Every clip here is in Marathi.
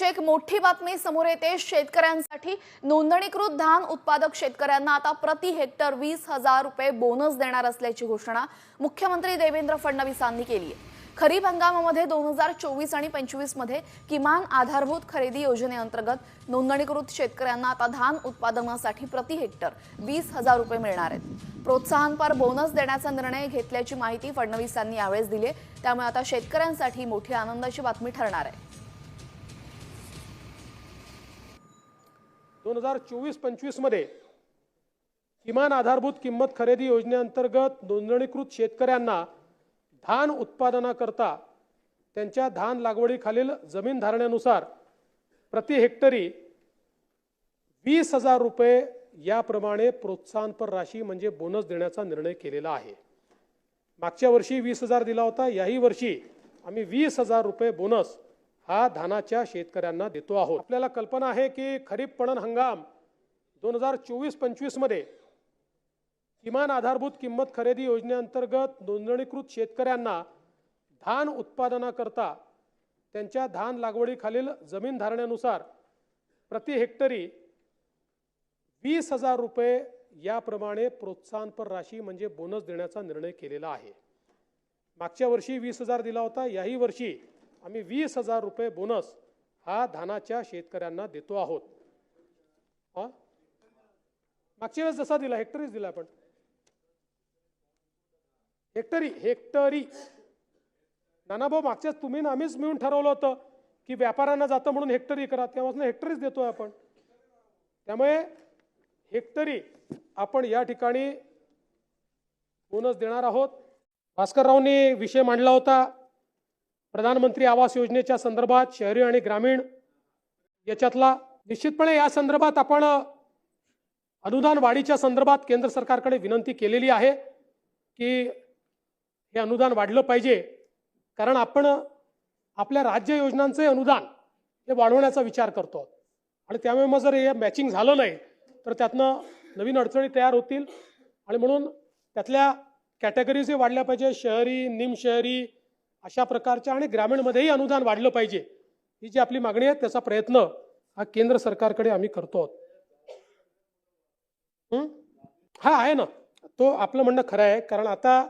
एक मोठी बातमी समोर येते. शेतकऱ्यांसाठी नोंदणीकृत धान उत्पादक शेतकऱ्यांना आता प्रति हेक्टर वीस हजार रुपये बोनस देणार असल्याची घोषणा मुख्यमंत्री देवेंद्र फडणवीसांनी केली आहे. खरीप हंगामामध्ये दोन हजार चोवीस आणि पंचवीसमध्ये किमान आधारभूत खरेदी योजनेअंतर्गत नोंदणीकृत शेतकऱ्यांना आता धान उत्पादनासाठी प्रति हेक्टर वीस हजार रुपये मिळणार आहेत. प्रोत्साहनपर बोनस देण्याचा निर्णय घेतल्याची माहिती फडणवीसांनी यावेळेस दिली आहे. त्यामुळे आता शेतकऱ्यांसाठी मोठी आनंदाची बातमी ठरणार आहे. दोन हजार चोवीस पंचवीसमध्ये किमान आधारभूत किंमत खरेदी योजनेअंतर्गत नोंदणीकृत शेतकऱ्यांना धान उत्पादनाकरता त्यांच्या धान लागवडीखालील जमीन धारण्यानुसार प्रति हेक्टरी वीस हजार रुपये याप्रमाणे प्रोत्साहनपर राशी म्हणजे बोनस देण्याचा निर्णय केलेला आहे. मागच्या वर्षी वीस हजार दिला होता याही वर्षी आम्ही वीस हजार रुपये बोनस हा धानाच्या शेतकऱ्यांना देतो आहोत. आपल्याला कल्पना आहे की खरीप पणन हंगाम दोन हजार चोवीस पंचवीसमध्ये किमान आधारभूत किंमत खरेदी योजनेअंतर्गत नोंदणीकृत शेतकऱ्यांना धान उत्पादनाकरता त्यांच्या धान लागवडीखालील जमीन धारण्यानुसार प्रति हेक्टरी वीस हजार रुपये याप्रमाणे प्रोत्साहनपर राशी म्हणजे बोनस देण्याचा निर्णय केलेला आहे. मागच्या वर्षी वीस हजार दिला होता याही वर्षी आम्ही वीस हजार रुपये बोनस हा धानाच्या शेतकऱ्यांना देतो आहोत. हा? मागच्या वेळेस जसा दिला हेक्टरीच दिला आपण. हेक्टरी हेक्टरी नानाभाऊ मागच्याच तुम्ही ना आम्हीच मिळून ठरवलं होतं की व्यापाऱ्यांना जातं म्हणून हेक्टरी करा. तेव्हापासून हेक्टरीच देतोय आपण. त्यामुळे हेक्टरी आपण या ठिकाणी बोनस देणार आहोत. भास्कररावनी विषय मांडला होता. प्रधानमंत्री आवास योजनेच्या संदर्भात शहरी आणि ग्रामीण याच्यातला निश्चितपणे या संदर्भात आपण अनुदान वाढीच्या संदर्भात केंद्र सरकारकडे विनंती केलेली आहे की हे अनुदान वाढलं पाहिजे. कारण आपण आपल्या राज्य योजनांचे अनुदान हे वाढवण्याचा विचार करतो. आणि त्यामुळे मग जर हे मॅचिंग झालं नाही तर त्यातनं नवीन अडचणी तयार होतील. आणि म्हणून त्यातल्या कॅटेगरीजही वाढल्या पाहिजे. शहरी निमशहरी अशा प्रकारच्या आणि ग्रामीणमध्येही अनुदान वाढलं पाहिजे. ही जी आपली मागणी आहे त्याचा प्रयत्न हा केंद्र सरकारकडे आम्ही करतो आहोत. हा? आहे ना. तो आपलं म्हणणं खरं आहे. कारण आता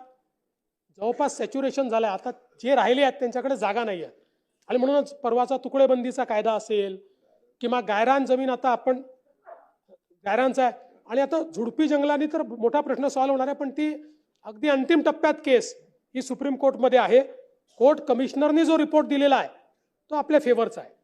जवळपास सॅच्युरेशन झालं आता जे राहिले आहेत त्यांच्याकडे जागा नाही आहे. आणि म्हणूनच परवाचा तुकडेबंदीचा कायदा असेल किंवा गायरान जमीन आता आपण गायरांचा आहे. आणि आता झुडपी जंगलांनी तर मोठा प्रश्न सॉल्व्ह होणार आहे पण ती अगदी अंतिम टप्प्यात केस ही सुप्रीम कोर्टमध्ये आहे. कोर्ट कमिशनरने जो रिपोर्ट दिलेला आहे तो आपल्या फेवरचा आहे.